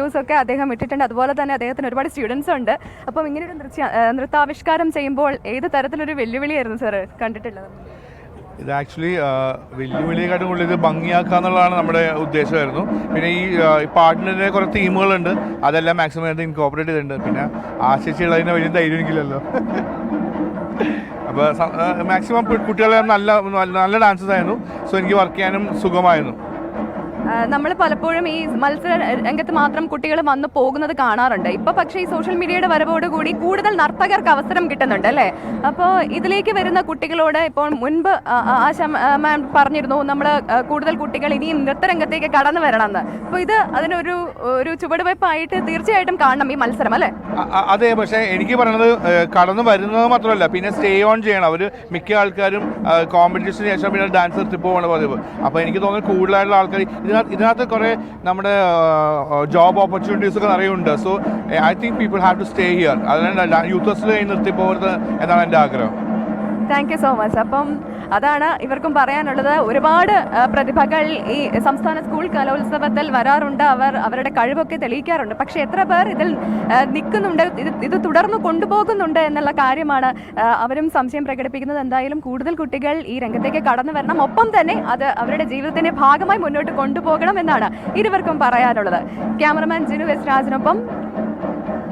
Videos ഒക്കെ അദ്ദേഹം ഇട്ടിട്ടുണ്ട്. അതുപോലെ തന്നെ അദ്ദേഹത്തിന് ഒരുപാട് സ്റ്റുഡൻസ് ഉണ്ട്. അപ്പം ഇങ്ങനെ ഒരു നൃത്യ നൃത്താവിഷ്കാരം ചെയ്യുമ്പോൾ ഏത് തരത്തിലൊരു വെല്ലുവിളിയായിരുന്നു സാർ കണ്ടിട്ടുള്ളത്? ഇത് ആക്ച്വലി വെല്ലുവിളിയെക്കാട്ടും കൂടുതൽ ഇത് ഭംഗിയാക്കുക എന്നുള്ളതാണ് നമ്മുടെ ഉദ്ദേശമായിരുന്നു. പിന്നെ ഈ പാട്ടിന്റെ കുറേ തീമുകളുണ്ട് അതെല്ലാം മാക്സിമം ആയിട്ട് ഇൻകോപ്പറേറ്റ് ചെയ്തിട്ടുണ്ട്. പിന്നെ ആശിച്ചുള്ളതിന് വലിയ ധൈര്യം എനിക്കില്ലല്ലോ അപ്പോൾ മാക്സിമം കുട്ടികളെ നല്ല നല്ല ഡാൻസസ് ആയിരുന്നു. സോ എനിക്ക് വർക്ക് ചെയ്യാനും സുഖമായിരുന്നു. നമ്മൾ പലപ്പോഴും ഈ മത്സര രംഗത്ത് മാത്രം കുട്ടികൾ വന്നു പോകുന്നത് കാണാറുണ്ട്. ഇപ്പൊ പക്ഷേ ഈ സോഷ്യൽ മീഡിയയുടെ വരവോടുകൂടി കൂടുതൽ നർത്തകർക്ക് അവസരം കിട്ടുന്നുണ്ട് അല്ലേ? അപ്പോൾ ഇതിലേക്ക് വരുന്ന കുട്ടികളോട് ഇപ്പോൾ മുൻപ് ആശ മാം പറഞ്ഞിരുന്നു നമ്മൾ കൂടുതൽ കുട്ടികൾ ഇനിയും നൃത്തരംഗത്തേക്ക് കടന്നു വരണമെന്ന്. അപ്പോൾ ഇത് അതിനൊരു ഒരു ചുവടുവയ്പ്പായിട്ട് തീർച്ചയായിട്ടും കാണണം ഈ മത്സരം അല്ലേ? അതെ പക്ഷേ എനിക്ക് പറയുന്നത് കടന്നു വരുന്നത് മാത്രമല്ല പിന്നെ സ്റ്റേ ഓൺ ചെയ്യണം. അവർ മിക്ക ആൾക്കാരും കോമ്പറ്റീഷന് ശേഷം പിന്നെ ഡാൻസ് പോകണ പതിവ്. അപ്പോൾ എനിക്ക് തോന്നുന്നു കൂടുതലായിട്ടുള്ള ആൾക്കാർ ഇതിനകത്ത് ഇതിനകത്ത് കുറേ നമ്മുടെ ജോബ് ഓപ്പർച്യൂണിറ്റീസ് ഒക്കെ നിറയെ ഉണ്ട് so I think people have to stay here യൂത്തേഴ്സിൽ ഫെസ്റ്റിൽ നിർത്തി പോകരുത് എന്നാണ് എന്റെ ആഗ്രഹം? താങ്ക് യു സോ മച്ച് അപ്പം അതാണ് ഇവർക്കും പറയാനുള്ളത്. ഒരുപാട് പ്രതിഭകൾ ഈ സംസ്ഥാന സ്കൂൾ കലോത്സവത്തിൽ വരാറുണ്ട്. അവർ അവരുടെ കഴിവൊക്കെ തെളിയിക്കാറുണ്ട്. പക്ഷേ എത്ര പേർ ഇതിൽ നിൽക്കുന്നുണ്ട് ഇത് ഇത് തുടർന്ന് കൊണ്ടുപോകുന്നുണ്ട് എന്നുള്ള കാര്യമാണ് അവരും സംശയം പ്രകടിപ്പിക്കുന്നത്. എന്തായാലും കൂടുതൽ കുട്ടികൾ ഈ രംഗത്തേക്ക് കടന്നു വരണം. ഒപ്പം തന്നെ അത് അവരുടെ ജീവിതത്തിന്റെ ഭാഗമായി മുന്നോട്ട് കൊണ്ടുപോകണം എന്നാണ് ഇരുവർക്കും പറയാനുള്ളത്. ക്യാമറമാൻ ജിനു എസ് രാജിനൊപ്പം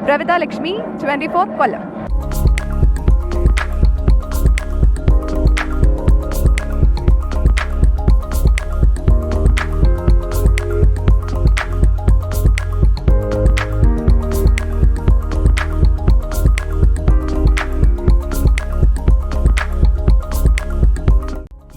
പ്രവിത ലക്ഷ്മി ട്വന്റി ഫോർ കൊല്ലം.